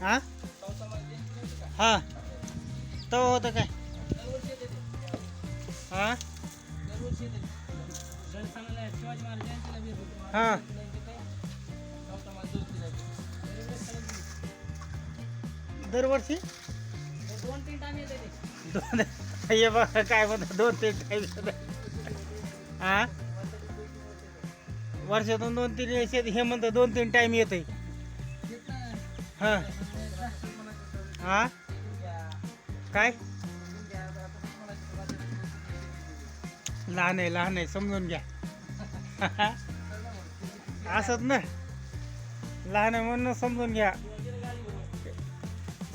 हा? हा. तो होतं काय? हा? हा. दरवर्षी? दोन हे बघा काय म्हणतात दोन तीन टाईम हा? वर्षातून दोन तीन हे म्हणतं दोन तीन टाईम येते हा. हा? काय? लहान आहे लहान आहे समजून घ्या. असत ना? लहान आहे म्हणून समजून घ्या.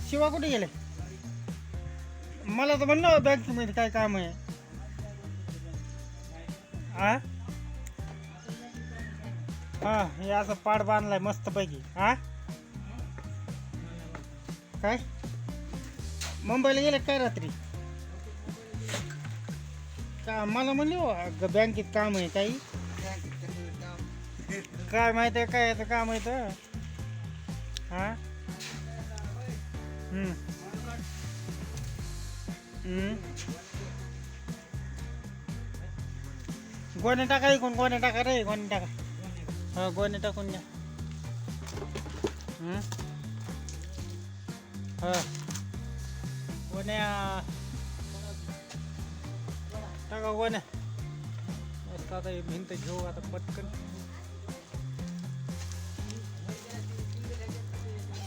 शिवा कुठे गेले? मला तर म्हणलं बँकेमध्ये काय काम आहे. हा हा हे असं पाड बांधलाय मस्त पैकी हा काय? मुंबईला गेले काय रात्री का मला म्हणले हो, अगं बँकेत काम आहे काही काय माहीत आहे काय याचं काम आहे तर हा हम्म. हम्म. गोण्या टाका इकून गोण्या टाका रे गोण्या टाका हा गोण्या टाकून घ्या हम्म. हा गोण्या टाका कोण्या मस्त आता हे भिंत घेऊ आता पटकन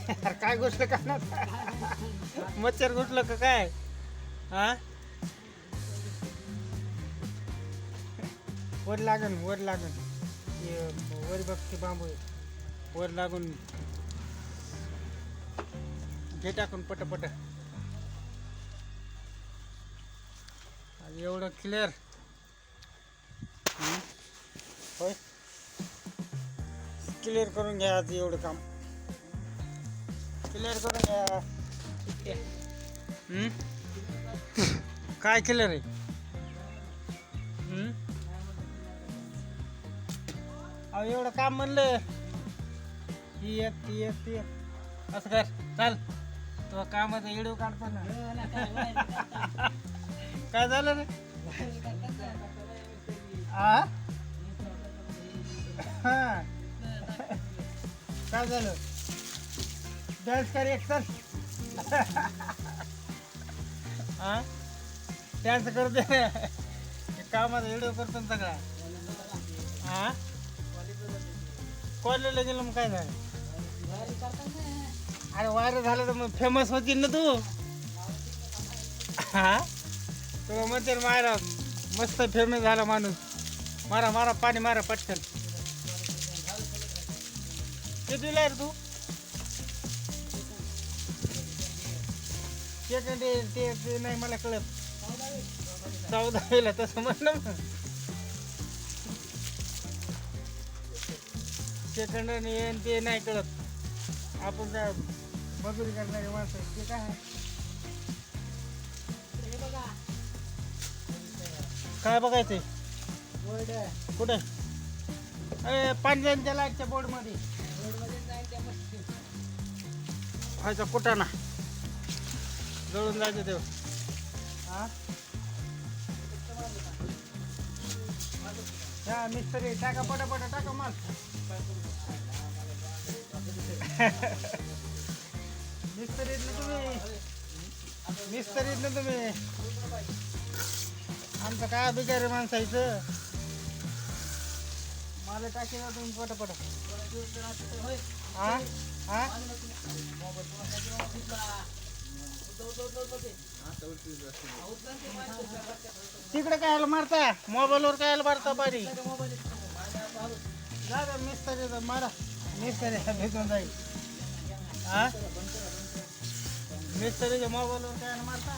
अरे काय घुसलं का मच्छर घुसलं का काय हा वर लागन वर लागन वर बघते बांबू वर लागून घे टाकून पटपट एवढं क्लिअर होय. क्लिअर करून घ्या आज एवढं काम. क्लिअर करून घ्या. काय क्लिअर आहे? अहो एवढं काम म्हणलं. ही येत ती येत ती येत असं कर. चाल. तो कामाचा व्हिडिओ काढतो ना काय झालं रे? आ? हा. काय झालं? डान्स कर एक सर हा डान्स करते कामाचा व्हिडिओ करतो ना सगळा. हा कॉलेजला गेलं मग काय झालं? अरे वायरल झालं तर मग फेमस होतील ना तू. हा? तुला म्हणते मारा मस्त फेमस झाला माणूस. मारा मारा पाणी मारा पटकन. कितीला आहे रे तू. सेकंड ते ते नाही मला कळत. चौदावीला तसं म्हणलं मग. सेकंड आणि हे आणि ते नाही कळत. आपण त्या मजुरी करणारे माणसं ते काय आहे? काय बघायचंय कुठे? अरे पांढऱ्यांच्या लाईटच्या बोर्डमध्ये व्हायचा कुठं ना? जळून जायचं तेव्हा हा? मिस्त्री टाका पटा पटा टाका माल. मिस्त्रीत ना तुम्ही मिस्त्रीत ना तुम्ही आमचं काय बिचारे माणसायचं मला टाकी ना तुम्ही पटापट. हा हा तिकडे काय मारता? मोबाईलवर काय मारता पारी जा जा मारा. मिस्त्री भेटून जाईल. हा मिस्त्रीच्या मोबाईलवर काय मारता?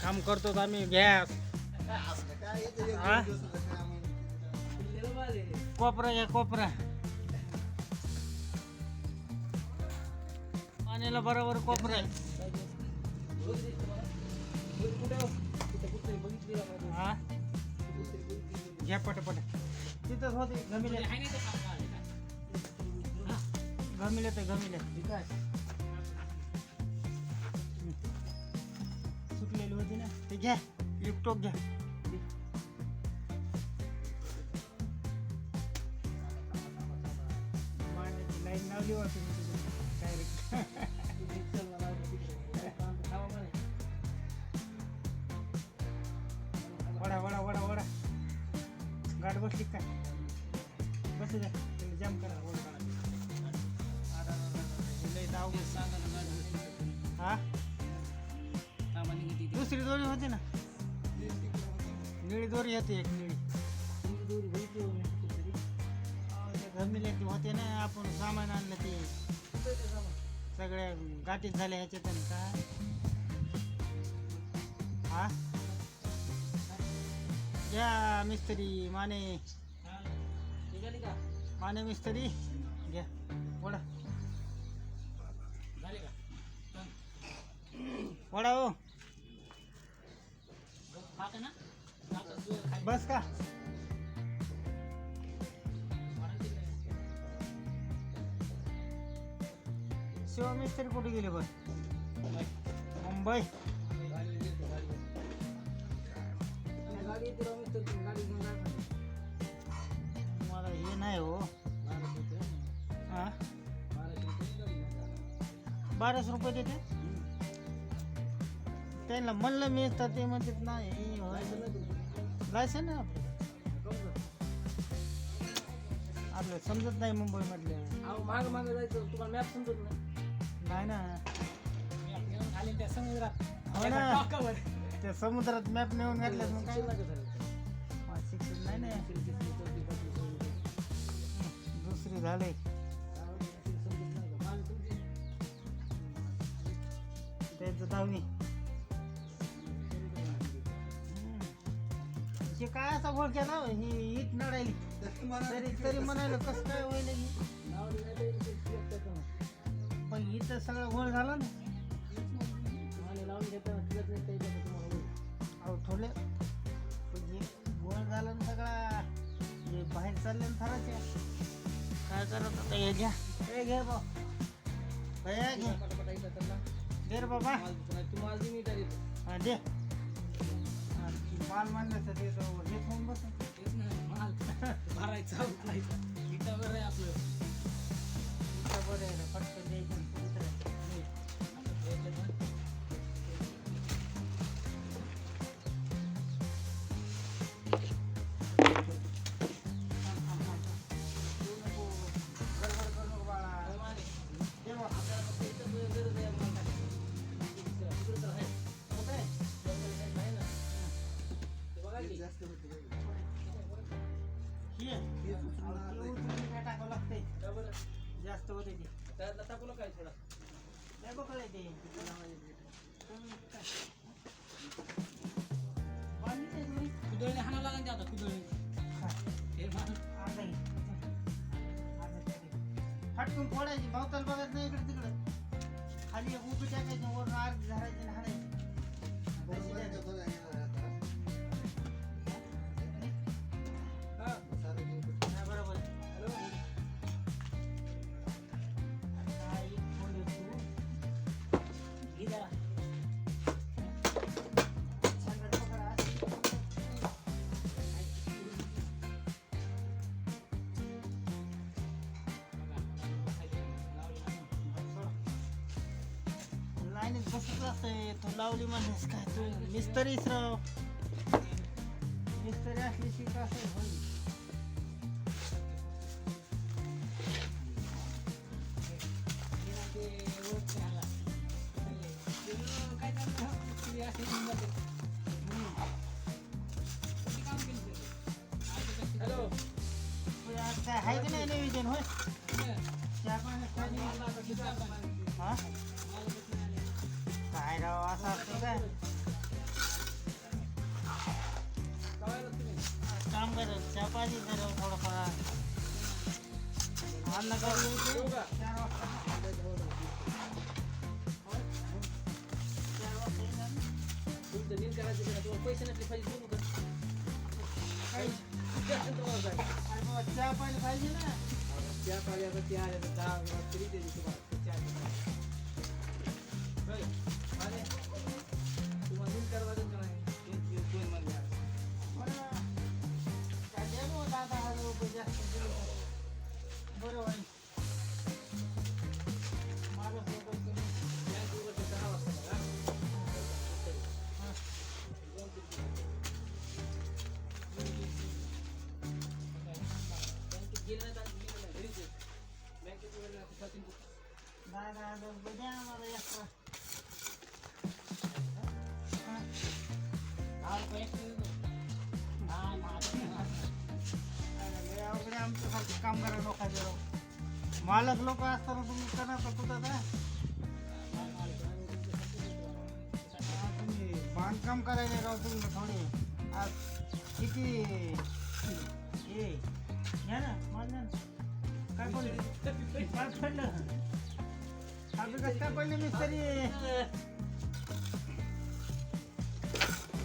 काम करतो आम्ही गॅस. कोपरा घ्या कोपरा. पाण्याला बरोबर कोपरा आहे. हा? घ्या पटपट. तिथंच होते गमिले गमिले तर घमिले होती ना ते घ्या लिपटॉप घ्या. मांडण्याची लाईन लावली होती वडा वडा वडा वडा. गाठ बसली काय बसू द्या. त्याला जाम करा. वडा. काढा. आडा, आडा, आडा. हे? हा दुसरी दोरी होती ना? निळी दोरी होती एक निळी. अहो, ते ते होते ना आपण सामान आणलं ते. सगळ्या गाठीत झाल्या ह्याच्यात आणि काय हा? घ्या मिस्त्री माने. माने मिस्त्री घ्या. वडा वडा हो. बस का? शिवमिस्त्री कुठे गेले बस? मुंबई. मला हे नाही हो. हा? बाराशे रुपये देते. त्यांना म्हणलं मी तर ते म्हणतात नाही हो. लायसन आहे आपलं आपलं समजत नाही मुंबई मधले. माग माग जायचं तुम्हाला मॅप समजत नाही. नाही ना. आले त्या समुद्रात. हो ना. त्या समुद्रात मॅप नेऊन घातल्यात मग काय शिक्षण नाही ना. दुसरी झाले. त्यांचं दहावी हे काय असा घोळ केला हो? ही ईट नडायली तरी तरी म्हणायला कसं काय होईल. पण इथं सगळं घोळ झाला ना. लावून ते तुम्हाला. अहो थोडे म्हणजे घोळ झाला ना सगळा. हे बाहेर चालले ना थराच्या. काय करत होता हे घ्या. हे घे बा. हे घे. बाबा. तू माल दे. माल मांडण्याचं ते तो हे फोन बस तेच ना, माल भरायचा उचलायचा. इथं बरं आहे आपलं. इथं बरं आहे रे, पटकन द्यायचं हे माणूस अर्धा घे. अर्धा घे. फटकून फोडायची भावताल बघत नाही इकडे तिकडे खाली एक उभी टाकायची वरून अर्धी धरायची आणि बसत असतंय तू लावली म्हणतेस काय तू मिस्तरीच राव मिस्तरी असली शिक असं होईल असे? हॅलो आहे की नाही नियोजन होय? चहा पाण्यात काय नाही. हा? काय राव असं असतं काय काम कर चहा पाणी कर थोडंफार अन्न करून यायचं. चार वाजता. चार वाजता येणार ना. तुम्हाला नीट करावं लागेल का नाही? एक दिवस दोन कामगार लोकांचे. राव. मालक लोक असताना तुम्ही करा तर कुठं जा तुम्ही बांधकाम करायला राव तुम्ही थोडे. आज किती? हे घ्या ना माल काय पडलं? काय पडलं? अभ्यास काय पडले मिस्त्री?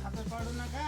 हातात पाडू नका.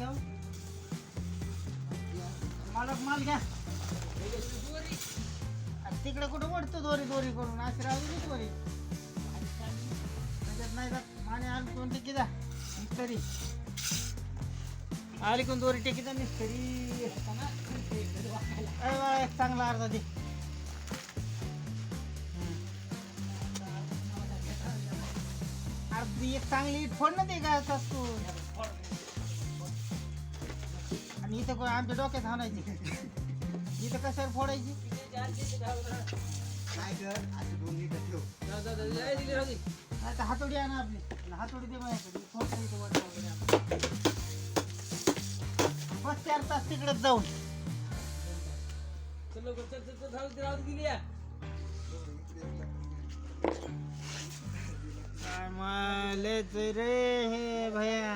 माल मालक माल घ्या. अरे तिकडे कुठं वडतो दोरी दोरी करून? अशी राहू दे दोरी. त्याच्यात नाही जात. माने आली कोण टेकी जा. मिस्त्री आली कोण दोरी टेकी जा मिस्त्री अरे एक चांगला अर्धा दे. अरे एक चांगली इट फोड ना ते काय असतो? आणि इथं कोण आमच्या डोक्यात हाणायची. इथं कशावर फोडायची? काय कर असे दोन लिटर ठेव नाही तर हातोडी आणा आपली. आणि हातोडी दे माझ्याकडे फोडता इथं वरती वगैरे आणा. बस चार तास तिकडेच जाऊन. काय मालेच रे हे भया.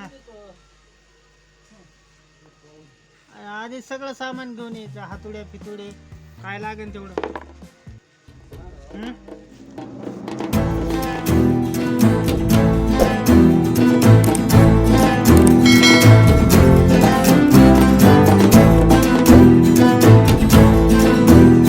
आधी सगळं सामान घेऊन यायचं हातोड्या पितोडे काय लागेल तेवढं हम्म?